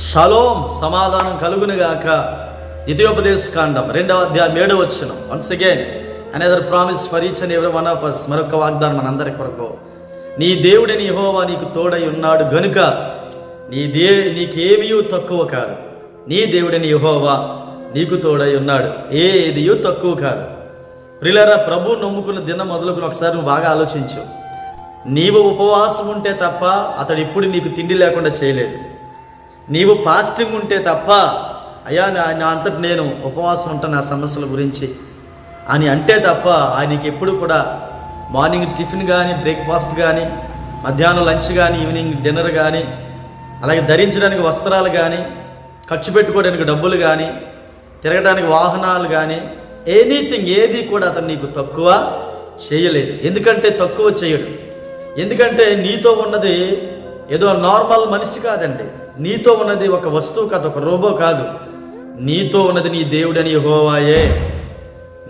Shalom సమాధానం కలుగునుగాక. ద్వితీయోపదేశ కాండం రెండవ అధ్యాయం ఏడవ వచ్చిన once again another promise for each and every one of us మరొక వాగ్దానం మనందరి కొరకు. నీ దేవుడిని యెహోవా నీకు తోడై ఉన్నాడు గనుక నీ దే నీకేమీ తక్కువ కాదు. నీ దేవుడిని యహోవా నీకు తోడై ఉన్నాడు. ఏదియు తక్కువ కాదు. ప్రిలరా ప్రభు నమ్ముకున్న దినం మొదలుకుని ఒకసారి నువ్వు బాగా ఆలోచించు. నీవు ఉపవాసం ఉంటే తప్ప అతడు ఇప్పుడు నీకు తిండి లేకుండా చేయలేదు. నీవు ఫాస్టింగ్ ఉంటే తప్ప అయ్యా నా నా అంతటి నేను ఉపవాసం ఉంటాను నా సమస్యల గురించి అని అంటే తప్ప ఆయనకి ఎప్పుడు కూడా మార్నింగ్ టిఫిన్ కానీ బ్రేక్ఫాస్ట్ కానీ మధ్యాహ్నం లంచ్ కానీ ఈవినింగ్ డిన్నర్ కానీ అలాగే ధరించడానికి వస్త్రాలు కానీ ఖర్చు పెట్టుకోవడానికి డబ్బులు కానీ తిరగడానికి వాహనాలు కానీ ఎనీథింగ్ ఏది కూడా అతను నీకు తక్కువ చేయలేదు. ఎందుకంటే తక్కువ చేయడు. ఎందుకంటే నీతో ఉన్నది ఏదో నార్మల్ మనిషి కాదండి. నీతో ఉన్నది ఒక వస్తువు కాదు ఒక రోబో కాదు. నీతో ఉన్నది నీ దేవుడని హోవాయే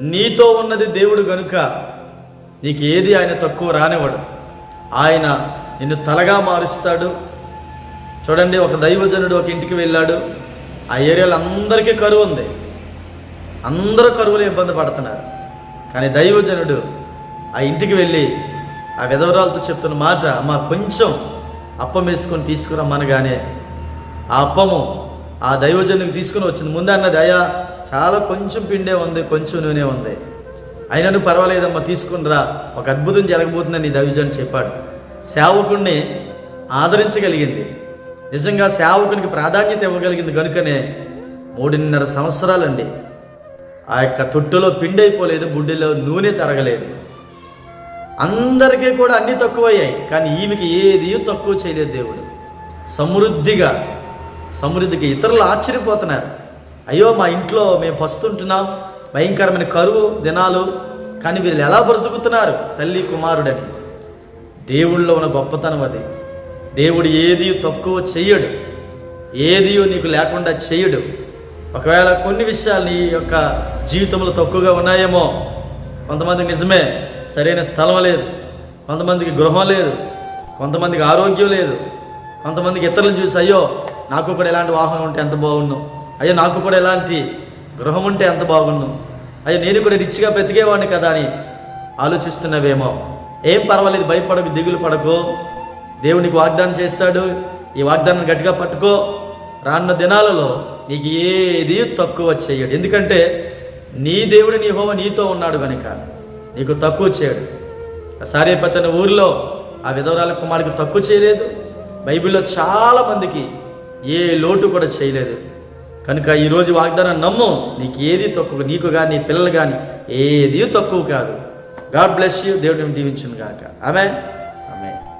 నీతో ఉన్నది దేవుడు గనుక నీకు ఏది ఆయన తక్కువ రానివ్వడు. ఆయన నిన్ను తలగా మారుస్తాడు. చూడండి ఒక దైవజనుడు ఒక ఇంటికి వెళ్ళాడు. ఆ ఏరియాలో అందరికీ కరువు ఉంది. అందరూ కరువులు ఇబ్బంది పడుతున్నారు. కానీ దైవజనుడు ఆ ఇంటికి వెళ్ళి ఆ విధవరాలతో చెప్తున్న మాట అమ్మ కొంచెం అప్పం వేసుకొని తీసుకురమ్మనగానే ఆ అప్పము ఆ దైవజనుడికి తీసుకుని వచ్చింది. ముందే అన్నది అయ్యా చాలా కొంచెం పిండే ఉంది కొంచెం నూనె ఉంది. అయినను పర్వాలేదమ్మా తీసుకునిరా ఒక అద్భుతం జరగబోతుందని నీ చెప్పాడు. సేవకుణ్ణి ఆదరించగలిగింది. నిజంగా సేవకునికి ప్రాధాన్యత ఇవ్వగలిగింది కనుకనే మూడున్నర సంవత్సరాలండి. ఆ యొక్క తొట్టులో పిండి అయిపోలేదు బుడ్డిలో నూనె తరగలేదు. అందరికీ కూడా అన్నీ తక్కువయ్యాయి కానీ ఈమెకి ఏది తక్కువ చేయలేదు దేవుడు. సమృద్ధిగా సమృద్ధికి ఇతరులు ఆశ్చర్యపోతున్నారు. అయ్యో మా ఇంట్లో మేము పస్తుంటున్నాం భయంకరమైన కరువు దినాలు కానీ వీళ్ళు ఎలా బ్రతుకుతున్నారు? తల్లి కుమారుడని. దేవుళ్ళలో ఉన్న గొప్పతనం అది. దేవుడు ఏది తక్కువ చెయ్యడు. ఏది నీకు లేకుండా చేయడు ఒకవేళ కొన్ని విషయాలు నీ యొక్క జీవితంలో తక్కువగా ఉన్నాయేమో కొంతమందికి నిజమే సరైన స్థలం లేదు కొంతమందికి గృహం లేదు కొంతమందికి ఆరోగ్యం లేదు కొంతమందికి ఇతరులను చూసి అయ్యో నాకు కూడా ఎలాంటి వాహనం ఉంటే ఎంత బాగుండు. అయ్యో నాకు కూడా ఎలాంటి గృహం ఉంటే ఎంత బాగుండు. అయ్యో నేను కూడా రిచ్గా బ్రతికేవాడిని కదా అని ఆలోచిస్తున్నవేమో. ఏం పర్వాలేదు భయపడకు దిగులు పడకు. దేవునికి వాగ్దానం చేస్తాడు. ఈ వాగ్దానం గట్టిగా పట్టుకో. రానున్న దినాలలో నీకు ఏది తక్కువ చేయడు. ఎందుకంటే నీ దేవుడు నీ హోమ నీతో ఉన్నాడు కనుక నీకు తక్కువ చేయడు. సారేపతి అనే ఊరిలో ఆ విధవరాల కుమారుడికి తక్కువ చేయలేదు. బైబిల్లో చాలా మందికి ఏ లోటు కూడా చేయలేదు. కనుక ఈరోజు వాగ్దానం నమ్ము నీకు ఏది తక్కువ నీకు కానీ నీ పిల్లలు కానీ ఏది తక్కువ కాదు. గాడ్ బ్లెస్ యూ దేవుడిని దీవించును గాక. ఆమె